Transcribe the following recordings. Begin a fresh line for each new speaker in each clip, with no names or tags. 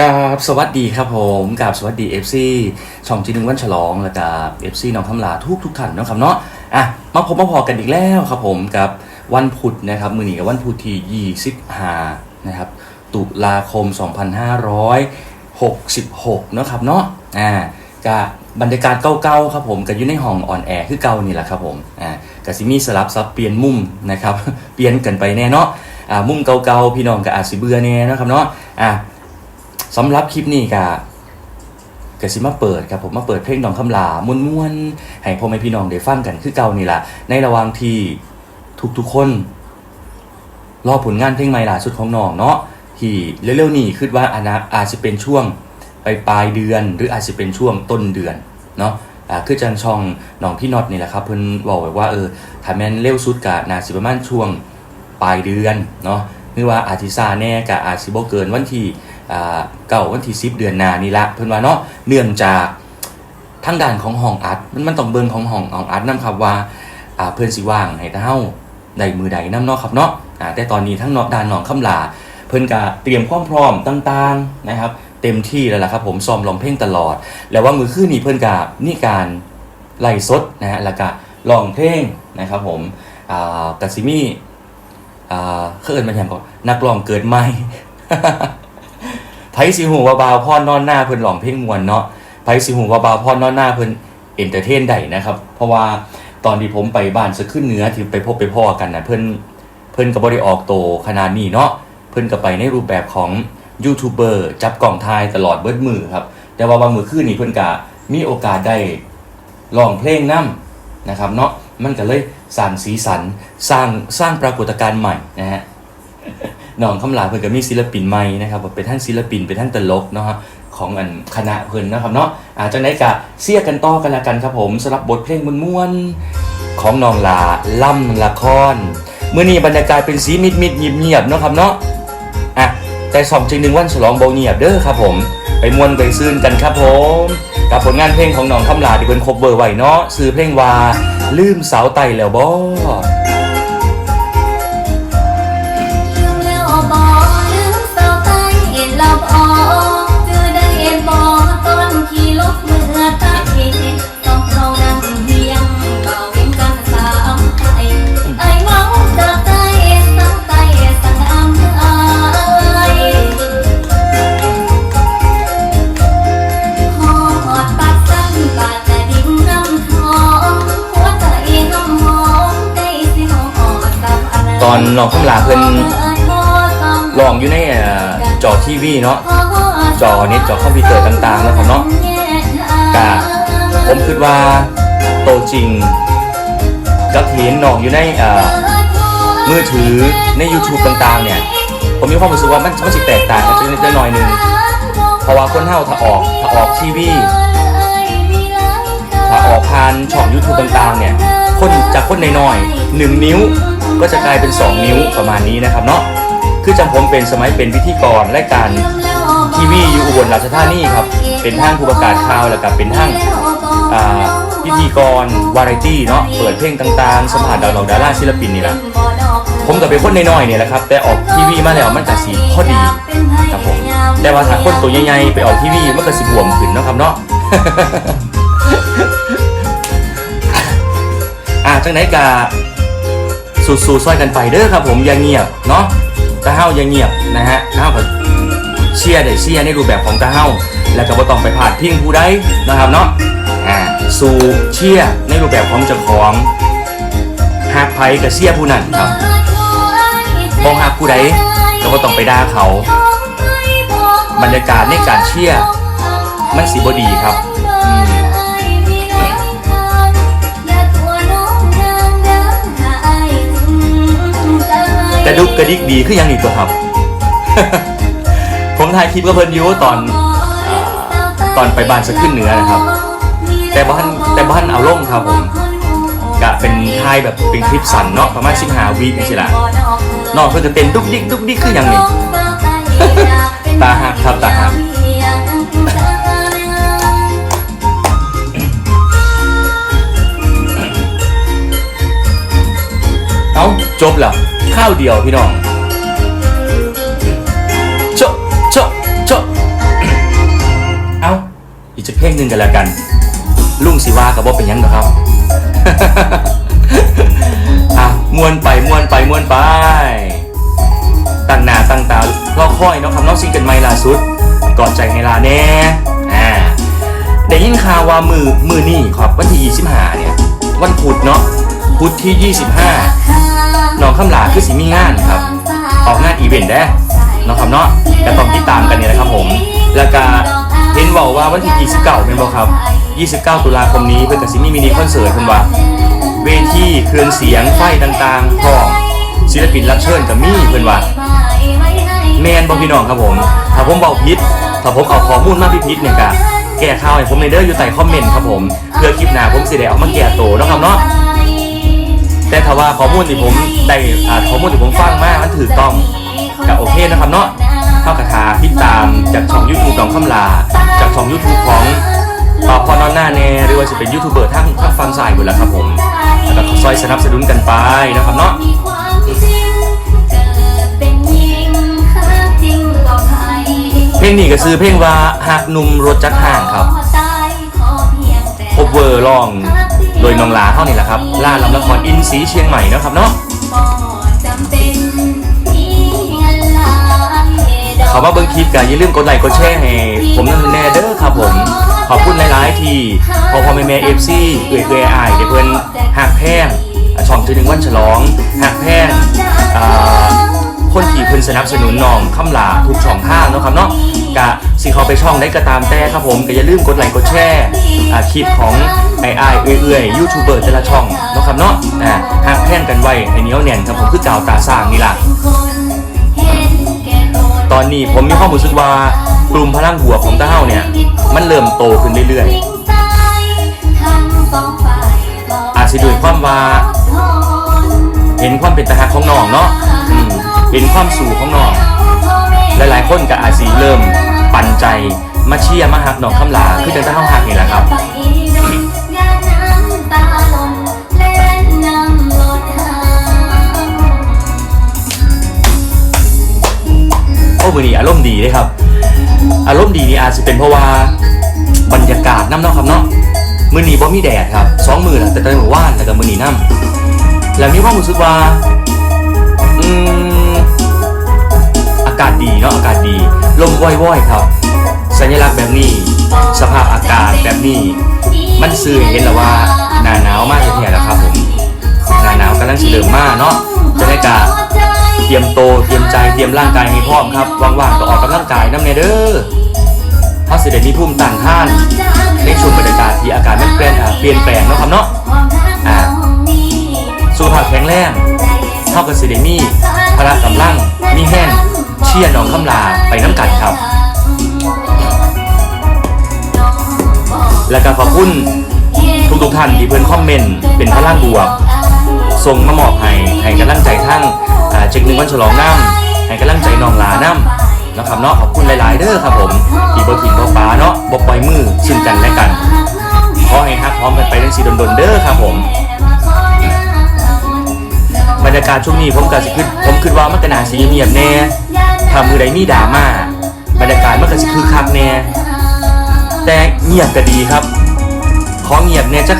กราบสวัสดีครับผมกราบสวัสดี FC ช่องจีนึงวันฉลองแล้วก็ FC น้องคำลาทุกทุกท่านนะครับเนาะอะมาพบมาพอกันอีกแล้วครับผมกับวันพุธนะครับมือหนีกับวันพุธที่25นะครับตุลาคม 2566นาะครับเนาะอ่ากับบรรยากาศเก่าๆครับผมกับอยู่ในห้องอ่อนแอคือเก่านี่แหละครับผมอ่ากับซิมีสลับซับเปลี่ยนมุมนะครับเปลี่ยนกันไปแน่เนาะอ่ามุมเก่าๆพี่น้องกับอาจสิเบื่อแน่นะครับเนาะอ่า สำหรับคลิปนี้ก็กสิมาเปิดครับผมมาเปิดเพลงน้องคำลาม้วนให้พ่อแม่พี่น้องได้ฟังกันคือเก่านี่แหละในระหว่างที่ทุกๆคน รอผลงานเพลงใหม่ล่าสุดของน้องเนาะที่เร็วๆนี้คิดว่าอนาอาจจะเป็นช่วงปลายปลายเดือน หรืออาจจะเป็นช่วงต้นเดือนเนาะอ่าคือจังช่องน้องพี่น็อตนี่แหละครับเพิ่นบอกไว้ว่าเออถ้าแม่นเร็วสุดกะน่าสิประมาณช่วงปลายเดือนเนาะหรือว่าอาทิซาแน่กะอาจสิบ่เกินวันที่ เก่าวันที่10เดือนนานี่ละเพิ่นว่าเนาะเนื่องจากทางด้านของห้องอัดมันมันต้องเบิ่งของห้องห้องอัดนํครับว่าเพิ่นสิว่างให้เฮาได้มือใดนํเนาะครับเนาะแต่ตอนนี้ทั้งเนาะด้านหนองคำลา เพิ่นก็เตรียมความพร้อมต่างๆนะครับ เต็มที่แล้วล่ะครับผมซ้อมร้องเพลงตลอด แล้วว่ามือคืนนี้เพิ่นก็นี่การไล่สดนะฮะแล้วก็ร้องเพลงนะครับผมอ่ากะซิมีอ่าเขาเอิ้นมาหยังก็นักร้องเกิดใหม่ ไผสิหูว่าบาวพ่อนอนหน้าเพิ่นร้องเพลงมวนเนาะไผสิหูว่าบาวพ่อนอนหน้าเพิ่นเอนเตอร์เทนได้นะครับ เพราะว่าตอนที่ผมไปบ้านสะขึ้นเหนือที่ไปพบไปพ่อกันนะเพิ่นเพิ่นก็บ่ได้ออกโตขนาดนี้เนาะเพิ่นก็ไปในรูปแบบของยูทูบเบอร์จับกล่องทายตลอดเบิดมือครับ แต่ว่าบางมือคืนนี้เพิ่นก็มีโอกาสได้ร้องเพลงนํนะครับเนาะมันก็เลยสร้างสีสันสร้างสร้างปรากฏการณ์ใหม่นะฮะ น้องคำลาเพิ่นก็มีศิลปินใหม่นะครับเป็นทั้งศิลปินเป็นทั้งตลกเนาะของอันคณะเพิ่นนะครับเนาะอาจากไหนกะเสียกันต่อกันละกันครับผมสำหรับบทเพลงม่วนๆของน้องลาล่ำละครเมื่อนี้บรรยากาศเป็นสีมิดมิดเงียบๆเนาะครับเนาะอะแต่สองจริงหนึ่งวันฉลองเบาเงียบเด้อครับผม ไปมวนไปซื่นกันครับผม กับผลงานเพลงของน้องคำลาที่เพิ่นคบเบอร์ไว้เนาะซื้อเพลงว่าลืมสาวไตแล้วบ่
น้อง
คำลาเพิ่นลองอยู่ในจอทีวีเนาะจอเน็ตจอคอมพิวเตอร์ต่างๆนะครับเนาะกะผมคิดว่าโตจริงกับเห็นน้องอยู่ในมือถือใน YouTube ต่างๆเนี่ย ผมมีความรู้สึกว่ามันมันสิแตกต่างกันนิดหน่อยนึงเพราะว่าคนเฮาถ้าออกถ้าออกทีวีถ้าออกผ่านช่อง YouTube ต่างๆเนี่ยคนจากคนน้อยๆหนึ่งนิ้ว ก็จะกลายเป็น 2 นิ้วประมาณนี้นะครับเนาะคือจำผมเป็นสมัยเป็นพิธีกรและการทีวีอยู่อุบลราชธานีครับเป็นทางผู้ประกาศข่าวแล้วก็เป็นทางพิธีกรวาไรตี้เนาะเปิดเพลงต่างๆสัมผัสดาวดอกดาราศิลปินนี่แหละผมก็เป็นคนน้อยๆเนี่ยแหละครับแต่ออกทีวีมาแล้วมันจะสีพอดีครับผมแต่ว่าถ้าคนตัวใหญ่ๆไปออกทีวีมันก็สิบวมขึ้นเนาะครับเนาะอ่าจังไหนกะ สู้ๆซอยกันไปเด้อครับผมอย่าเงียบเนาะตาเฮาอย่าเงียบนะฮะตาเฮาก็เชียร์ได้เชียร์ในรูปแบบของตาเฮาแล้วก็บ่ต้องไปผ่านพิงผู้ใดนะครับเนาะอ่าสู่เชียร์ในรูปแบบของเจ้าของหากไผก็เชียร์ผู้นั้นครับมองหากผู้ใดก็บ่ต้องไปด่าเขา บรรยากาศในการเชียร์มันสิบ่ดีครับ ระดุกกระดิกดีคือยังอีกตัวครับ ผมถ่ายคลิปกับเพิ่นอยูตอนตอนไปบ้านสะขึ้นเหนือนะครับ แต่บ้านแต่บ้านเอาลงครับผมกะเป็นถ่ายแบบเป็นคลิปสั้นเนาะประมาณ15วินี่สิละนอกเพิ่นจะเต้นดุกดิกดุกดิกคือหยังนี่ตาหักครับตาหักเอาจบแล้ว ข้าวเดียวพี่น้องโชะโชะโชะอีกจะเพลงหนึ่งกันแล้วกัน ลุงสิว่ากับว่าเป็นยังนะครับอะมวนไปมวนไปมวนไป ตั้งหน้าตั้งตารอคอยเนาะครับเน้องซิงเกิลใหม่ล่าสุด ก่อนใจให้ลาแน่อ่าได้ยินข่าวว่ามือมือนี่ครับวันที่25เนี่ยวันพุธเนาะพุธที่ 25 น้องคำลาคือสิมีงานครับ ออกงานอีเวนต์ได้เนาะครับเนาะแต่ต้องติดตามกันเนี่ยนะครับผม แล้วก็เห็นบอกว่าวันที่ 29 เป็นบ่ครับ 29 ตุลาคมนี้เพื่อนกับซิมีมินิคอนเสิร์ตเพิ่นว่า เวทีเครื่องเสียงไฟต่างๆพร้อมศิลปินรับเชิญกับมี่เพิ่นว่าแมนบอพี่น้องครับผม ถ้าผมเบาพิษถ้าผมเอาข้อมูลมาพิพิษเนี่ยกะแก้ข่าวให้ผมในเด้ออยู่ใต้คอมเมนต์ครับผม เพื่อคลิปหน้าผมสิได้เอามาแก้โตนะครับเนาะ แต่ถ้าว่าข้อมูลที่ผมได้อ่าข้อมูลที่ผมฟังมามันถูกต้องก็โอเคนะครับเนาะเท่ากับทาติดตามจากช่อง YouTube น้องคำลา จากช่อง YouTube ของปอพอนอนหน้าแน่หรือว่าจะเป็นยูทูบเบอร์ทั้งทั้งฟังสายหมดแล้วครับผมแล้วก็ซอยสนับสนุนกันไปนะครับเนาะ
เพ
ลงนี้ก็คือเพลงว่าหักหนุ่มรถจักห่างครับคบเวอร์ร้อง โดยน้องลาเท่านี้แหละครับล่าลำละครอินซีเชียงใหม่นะครับเนาะเขามาเบิ่งคลิปกันอย่าลืมกดไลค์กดแชร์ให้ผมนั่นแน่เด้อครับผมขอบคุณหลายๆที่พอพอแม่แม่เอฟซีเอื่อยเอื่อยอายเดี๋ยวเพิ่นหักแพงช่องชื่หนึ่งวันฉลองหักแพงคนที่เพิ่นสนับสนุนน้องคำลาทุกช่องทางเนาะครับเนาะกะสิเขาไปช่องได้ก็ตามแต่ครับผมก็อย่าลืมกดไลค์กดแชร์คลิปของ ไอ้ไอ้เอื่อยเอวยยูทูบเบอร์แต่ละช่องเนาะครับเนาะอ่าหักแพงกันไว้ให้เหนียวแน่นครับผมคือเกาวตาสร้างนี่ล่ะตอนนี้ผมมีความรู้สึกว่ากลุ่มพลังหัวของตาเฮาเนี่ยมันเริ่มโตขึ้นเรื่อยๆอาจสิด้วยความว่า เห็นความเป็นตาหักของน้องเนาะเห็นความสู่ของน้องหลายๆคนก็อาจสิเริ่มปันใจมาเชียร์มาหักน้องคำลาคือจังตาเฮาหักนี่แหละครับ อ้มือนี้อารมณ์ดีเลยครับ อารมณ์ดีนี่อาจจะเป็นเพราะว่าบรรยากาศน้ำเนาะครับเนาะมือนีบ่มีแดดครับสองมือแหละแต่ตอนนี้ว่านแต่กับมือนี้น้ำแล้วมีความรู้สึกว่าอืมอากาศดีเนาะอากาศดีลมว่อยๆครับ สัญลักษณ์แบบนี้ สภาพอากาศแบบนี้ มันสื่อเห็นแล้วว่าหนาหนาวมากเลยเนี่ยแหละครับผมหนาหนาวกำลังเฉลิมมากเนาะจะได้กา รียมโตเตรียมใจเตรียมร่างกายให้พร้อมครับว่างๆก็ออกกำลังกายน้ำเนเด้อถ้าเสด็จมีภูมิต้านทาน ในช่วงบรรยากาศที่อากาศมันเปลี่ยนอ่าเปลี่ยนแปลงเนาะครับเนาะอ่าสุขภาพแข็งแรงเท่ากับเสด็จมีพละกำลังมีแห้งเชียร์น้องคำลาไปน้ำกัดครับ และก็ขอบคุณทุกๆท่านที่เพิ่นคอมเมนต์เป็นพลังบวกส่งมามอบให้ให้กำลังใจทั้ง อ่าเจ็กหนึ่งวันฉลองน้ำให้กำลังใจน้องลาน้ำนะครับเนาะขอบคุณหลาย ๆ เด้อครับผมที่บ่ทิ้งบ่ฟ้าเนาะบ่ปล่อยมือซึ่งกันและกันขอให้ฮักพร้อมกันไปทั้งสี่ดนๆเด้อครับผมบรรยากาศช่วงนี้ผมก็สิคิดผมคิดว่ามันก็น่าสิเงียบแน่ถ้ามือใดมีดราม่าบรรยากาศมันก็สิคึกคักแน่แต่เงียบก็ดีครับ ขอเงียบเนี่ยจัก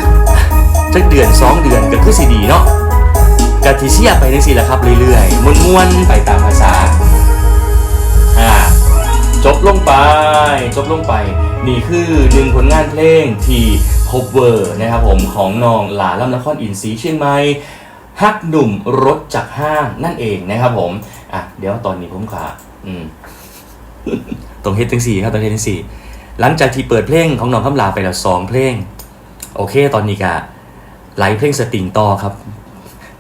จักเดือนสองเดือนก็คือสิดีเนาะ กะทิเชียไปจังซี่แหละครับเรื่อยๆม้วนๆไปตามภาษาอ่าจบลงไปจบลงไป นี่คือหนึ่งผลงานเพลงที่คบเวอร์นะครับผมของน้องหลาลำนครอินทรีเชียงใหม่ฮักหนุ่มรถจากห้างนั่นเองนะครับผมอะเดี๋ยวตอนนี้ผมขาอืมตรงเฮดทั้งสี่ครับตรงเฮดทั้งสี่หลังจากที่เปิดเพลงของน้องคำลาไปแล้วสองเพลง โอเค ตอนนี้กะไลฟ์เพลงสตริงต่อครับ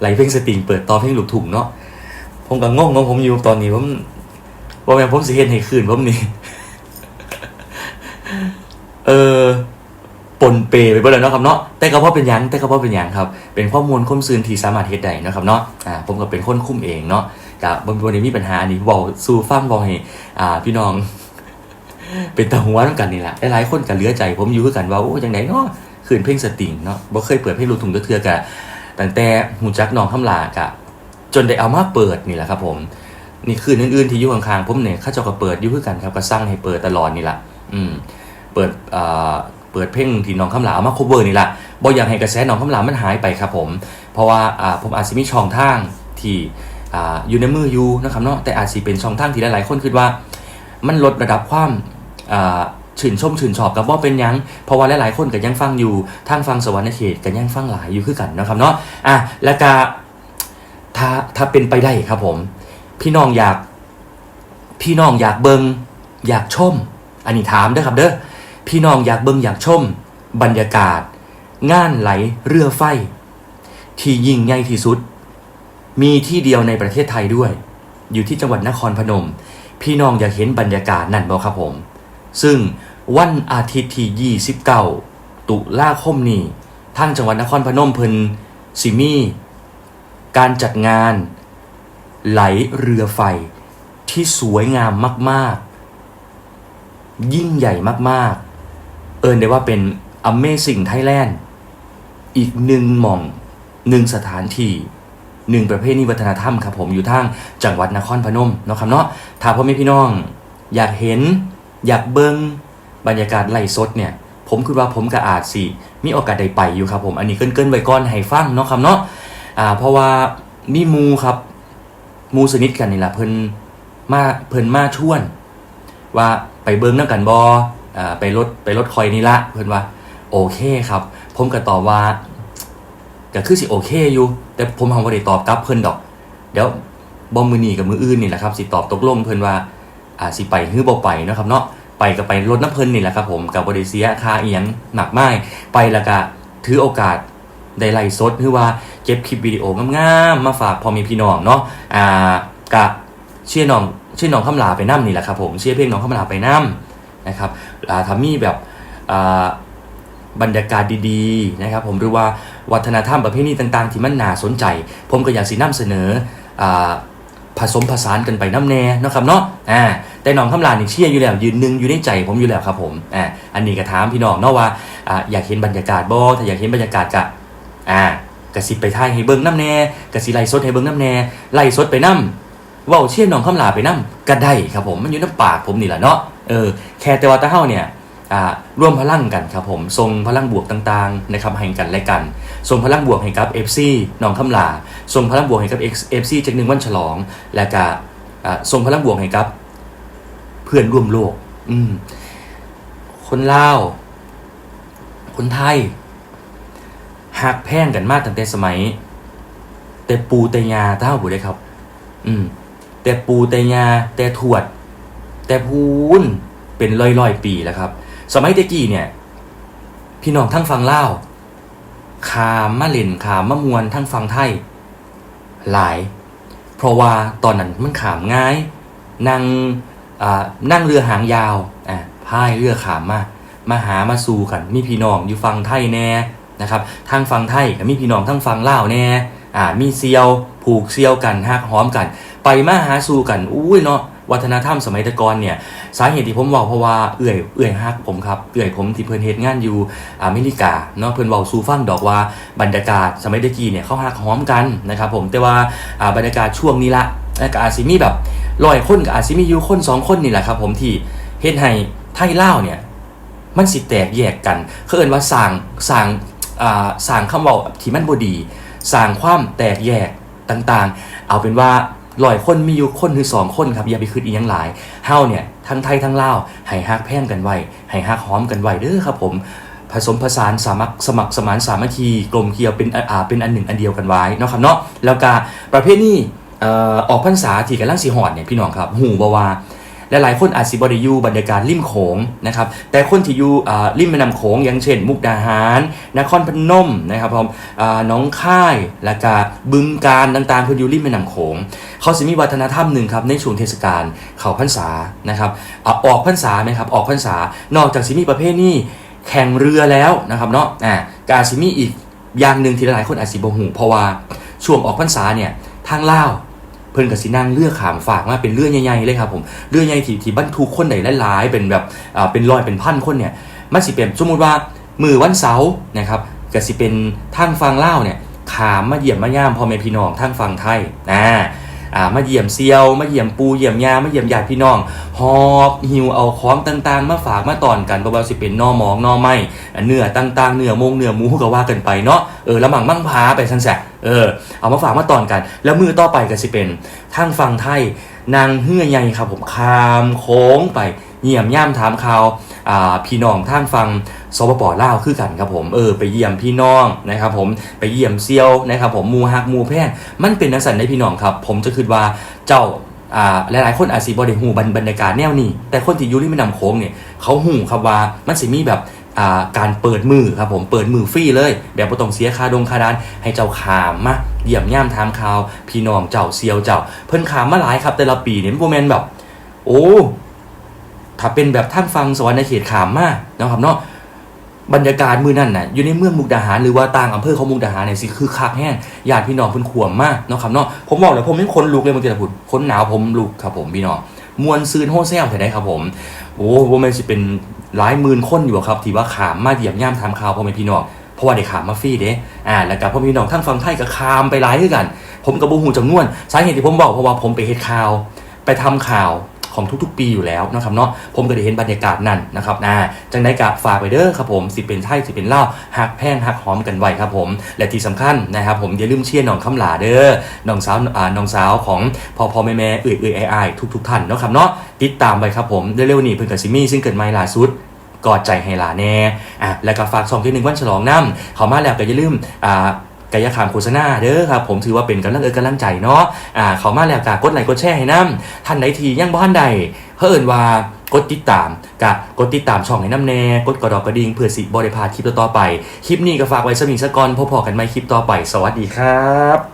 ไลฟ์เพลงสตริงเปิดต่อเพลงลูกทุ่งเนาะผมก็งงของผมอยู่ตอนนี้ผมว่าแม่ผมสิเฮ็ดให้คืนผมนี่เออปนเปไปเบ่แล้วเนาะครับเนาะแต่ก็เพาะเป็นยังแต่ก็เพาะเป็นยังครับ เป็นข้อมูลข้อมซื่นที่สามารถเฮ็ดได้เนาะครับเนาะอ่าผมก็เป็นคนคุ้มเองเนาะกับบนบนนี้มีปัญหาอันนี้เว้าสู่ฟังเว้าให้อ่า พี่น้อง เป็นตาหัวน้ำกันนี่แหละหลายๆคนก็เหลือใจ ผมอยู่กันว่าโอ้จังไดเนาะคืนเพลงสตริงเนาะบ่เคยเปิดเพลงลูกทุ่งเทื่อกะ ตั้งแต่หูจักน้องคำลากะจนได้เอามาเปิดนี่แหละครับผม นี่คืนอื่นๆที่อยู่ข้างๆผมเนี่ยข้าเจ้าก็เปิดอยู่คือกันครับก็สร้างให้เปิดตลอดนี่แหละอืมเปิดอ่าเปิดเพลงที่น้องคำหลาเอามา cover นี่แหละบ่อยากให้กระแสน้องคำหลามันหายไปครับผม เพราะว่าอ่าผมอาจจะมีช่องทางที่อ่าอยู่ในมืออยู่นะครับเนาะแต่อาจจะเป็นช่องทางที่หลายๆคนคิดว่า มันลดระดับความอ่า ชื่นชมชื่นชอบกับว่าเป็นยังเพราะว่าหลายๆคนก็ยังฟังอยู่ทางฟังสวรรค์เขตก็ยังฟังหลายอยู่คือกันนะครับเนาะอะแล้วก็ถ้าถ้าเป็นไปได้ครับผม พี่น้องอยากพี่น้องอยากเบิงอยากชม อันนี้ถามด้อครับเด้อพี่น้องอยากเบิงอยากชม บรรยากาศ งานไหลเรือไฟ ที่ยิ่งใหญ่ที่สุด มีที่เดียวในประเทศไทยด้วย อยู่ที่จังหวัดนครพนม พี่น้องอยากเห็นบรรยากาศนั่นบ่ครับผม ซึ่งวันอาทิตย์ที่ 29 ตุลาคมนี้ทางจังหวัดนครพนมเพิ่นสิมีการจัดงานไหลเรือไฟที่สวยงามมาก ๆ ยิ่งใหญ่มาก ๆ เอินได้ว่าเป็น Amazing Thailand อีกหนึ่งหม่องหนึ่งสถานที่หนึ่งประเภทนิวัฒนธรรมครับผมอยู่ทางจังหวัดนครพนมเนาะครับเนาะถ้าพ่อแม่พี่น้องอยากเห็น อยากเบิงบรรยากาศไล่สดเนี่ยผมคิดว่าผมกับอาจสิมีโอกาสได้ไปอยู่ครับผมอันนี้เกินๆไว้ก่อนให้ฟังเนาะครับเนาะอ่าเพราะว่ามีมูครับมูสนิทกันนี่แหละเพิ่นมาเพิ่นมาชวน ว่าไปเบิ้งน้ำกันบออ่าไปรถไปรถคอยนี่ละเพิ่นว่าโอเคครับ ผมก็ตอบว่าก็คือสิโอเคอยู่ แต่ผมทำบ่ได้ตอบกลับเพิ่นดอก เดี๋ยวบอมมือหนีกับมืออื่นนี่แหละครับสิตอบตกลงเพิ่นว่า อ่าสิไปหรือบ่ไปนะครับเนาะไปก็ไปรถน้ำเพิ่นนี่แหละครับผมกับบริเซียคาเอียงหนักไม้ไปแล้วก็ถือโอกาสได้ไล่สดหรือว่าเก็บคลิปวิดีโองามๆมาฝากพอมีพี่น้องเนาะอ่ากะเชื่อน้องเชื่อน้องคำลาไปน้ำนี่แหละครับผมเชื่อเพลงน้องคำลาไปน้ำนะครับอ่าทำมีแบบอ่าบรรยากาศดีๆนะครับผมหรือว่าวัฒนธรรมประเพณีต่างๆ ที่มันน่าสนใจ ผมก็อยากสีนำเสนออ่า ผสมผสานกันไปน้ำแน่นะครับเนาะอ่าแต่น้องคำลานี่เชื่ออยู่แล้วยืนหนึ่งอยู่ในใจผมอยู่แล้วครับผมอ่าอันนี้ก็ถามพี่น้องเนาะว่าอ่าอยากเห็นบรรยากาศบ่ถ้าอยากเห็นบรรยากาศกะอ่ากระสิไปท่ายให้เบิ้งน้ำแน่กระสิไล่สดให้เบิ้งน้ำแน่ไล่สดไปน้ำเว้าเชี่ยน้องคำลาไปน้ำก็ได้ครับผมมันอยู่น้ำปากผมนี่แหละเนาะเออแค่แต่ว่าตาเฮาเนี่ย ร่วมพลังกันครับผมทรงพลังบวกต่างๆนะครับให้กันและกันทรงพลังบวกให้กับ FC น้องคำลาทรงพลังบวกให้กับ FC จากหนึ่งวันฉลอง และก็ทรงพลังบวกให้กับ เพื่อนร่วมโลก อืมคนลาวคนไทยหักแพ่งกันมากตั้งแต่สมัย แต่ปูแต่ยาเท่าบุได้ครับ อืม แต่ปูแต่ยาแต่ถวด แต่พูนเป็นร้อยร้อยๆปีแล้วครับ สมัยตะกี้เนี่ย พี่น้องทั้งฟังเล่าขามมาเล่นขามมามวนทั้งฟังไทย หลาย เพราะว่าตอนนั้นมันขามง่ายนั่งนั่งเรือหางยาวอ่าพายเรือขามมามาหามาสู่กัน มีพี่น้องอยู่ฟังไทยแน่นะครับทางฟังไทยก็มีพี่น้องทั้งฟังเล่าแน่อ่ามีเซียวผูกเซียวกันหักหอมกัน ไปมาหาสู่กันอุ้ยเนาะ วัฒนธรรมสมัยตะกอนเนี่ยสาเหตุที่ผมบอกเพราะว่าเอื่อยเอื่อยฮักผมครับเอื่อยผมที่เพิ่นเฮ็ดงานอยู่อเมริกาเนาะเพิ่นเว้าสู่ฟังดอกว่าบรรยากาศสมัยตะกี้เนี่ยเขาฮักหอมกันนะครับผมแต่ว่าอ่าบรรยากาศช่วงนี้ละแล้วก็อาจสิมีแบบร้อยคนกับอาจสิมีอยู่คนสองคนนี่แหละครับผมที่เฮ็ดให้ไทยลาวเนี่ยมันสิแตกแยกกันเขาเอิ้นว่าสร้างสร้างอ่าสร้างคำเว้าที่มันบ่ดีสร้างความแตกแยกต่างๆ เอาเป็นว่า ลอยคนมีอยู่คนหรือสองคนครับอย่าไปคิดอีกยังหลายเฮาเนี่ยทั้งไทยทั้งลาวให้ฮักแพงกันไว้ให้ฮักหอมกันไว้เด้อครับผมผสมผสานสามัคสมัครสมานสามัคคีกลมเกลียวเป็นอ่าเป็นอันหนึ่งอันเดียวกันไว้เนาะครับเนาะแล้วก็ประเภทนี้ออกพรรษาที่กำลังสีหอดเนี่ยพี่น้องครับหูบว่า และหลายคนอาจสิบริยูบรรยากาศริมโขงนะครับแต่คนที่อยู่ริมแม่น้ำโขงอย่างเช่น มุกดาหารนครพนมนะครับผมอ่าหน้องค่ายและก็บึงการต่างๆเพื่ออยู่ริมแม่น้ำโขงเขาสิมีวัฒนธรรมหนึ่งครับในช่วงเทศกาลเขาพรรษานะครับอออกพรรษาไหมครับออกพรรษานอกจากสิมีประเภทนี้แข่งเรือแล้วนะครับเนาะอ่ากาสิมีอีกอย่างหนึ่งที่หลายคนอาจสิบหูเพราะว่าช่วงออกพรรษาเนี่ยทางลาว เพิ่นกับสินั่งเลือกขามฝากมาเป็นเรือใหญ่ๆเลยครับผมเรือใหญ่ที่ที่บรรทุกคนใดหลายๆ เป็นแบบอ่าเป็นร้อยเป็นพันคนเนี่ยมันสิเป็นสมมุติว่ามือวันเสาร์นะครับก็สิเป็นทางฟังเล่าเนี่ยขามมาเยี่ยมมาย่ามพ่อแม่พี่น้องทางฟังไทยนะอ่ามาเยี่ยมเซียวมาเยี่ยมปูเยี่ยมยามาเยี่ยมญาติพี่น้องหอบหิวเอาของต่างๆ มาฝากมาตอนกันบ่ว่าสิเป็นนอหมองนอไม้อ่เนื้อต่างๆเนื้อมงเนื้อหมูก็ว่ากันไปเนาะเออล้วมั่งมั่งพาไปซั่นแซะ เออ เอามาฝากมาตอนกัน แล้วมือต่อไปก็สิเป็นทางฝั่งไทยนางเฮือใหญ่ครับผมข้ามโค้งไปเยี่ยมย่ามถามข่าวาพี่น้องทางฟังสปปลาวคือกันครับผมเออไปเยี่ยมพี่น้องนะครับผมไปเยี่ยมเซียวนะครับผมมูฮักมูแพงมันเป็นนักสันในพี่น้องครับ ผมจะคิดว่าเจ้าอ่าหลายๆคนอาจสิบ่ได้ฮู้บรรบรรยากาศแนวนี้ แต่คนที่อยู่ที่แม่น้ำโค้งเนี่ยเขาฮู้ครับว่ามันสิมีแบบ การเปิดมือครับผมเปิดมือฟรีเลย แบบบ่ต้องเสียค่าดงค่าดานให้เจ้าขามมาเยี่ยมย่ามถามข่าว พี่น้องเจ้าเซียวเจ้า เพิ่นขามมาหลายครับแต่ละปีเนี่ยบ่แมนแบบ โอ้ถ้าเป็นแบบท่างฟังสวรรค์ในเขตขามมากนะครับเนาะบรรยากาศมือนั่นน่ะอยู่ในเมืองมุกดาหารหรือว่าต่างอำเภอของมุกดาหารเนี่ยสิคือคักแห้งญาติพี่น้องเพิ่นขวมมากเนาะครับเนาะผมบอกเลยผมยังคนลุกเลยบางทีละพุ่นคนหนาวผมลุกครับผมพี่น้องมวนซืนโฮเซลเห็นได้ครับผมโอ้ว่ามันสิเป็น หลายหมื่นคนอยู่อะครับที่ว่าขามมาเหยียบย่ำทำข่าวพ่อแม่พี่น้องเพราะว่าได้ขามมาฟรีเด้อ่าแล้วก็พ่อแม่พี่น้องทั้งฟังไทยก็ขามไปหลายด้วยกัน ผมกับบูหูจำนวน สาเหตุที่ผมบอกเพราะว่าผมไปเห็ดข่าว ไปทำข่าว ของทุกๆ ปีอยู่แล้วนะครับเนาะผมก็ได้เห็นบรรยากาศนั่นนะครับนะจังได้กะฝากไปเด้อครับผมสิเป็นไทยสิเป็นเล่าหักแพงหักหอมกันไว้ครับผม และที่สำคัญนะครับผมอย่าลืมเชียร์น้องคำหลาเด้อน้องสาวอ่าน้องสาวของพ่อพ่อแม่แม่เอื่อยเอื่อยไอทุกทุกๆท่านเนาะครับเนาะติดตามไว้ครับผมเร็วๆนี้เพิ่งกับซิมี่ซึ่งเกิดไม่ล่าสุดกอดใจให้หลาแน่อะแล้วก็ฝากซองที่หนึ่งวันฉลองน้ำเขามาแล้วก็อย่าลืมอ่า กายขามโฆษณาเด้อครับผมถือว่าเป็นกำลังเออกำลังใจเนาะอ่าเขามาแล้วกากดไลค์กดแชร์ให้น้ำท่านไหนทียังบ้านใดเพื่อนว่ากดติดตามกะกดติดตามช่องให้น้ำแน่ กดกระดอกกระดิ่งเพื่อสิบริพาคลิปต่อไป คลิปนี้ก็ฝากไว้สมิงสะกอนพบพอกันไหมคลิปต่อไป สวัสดีครับ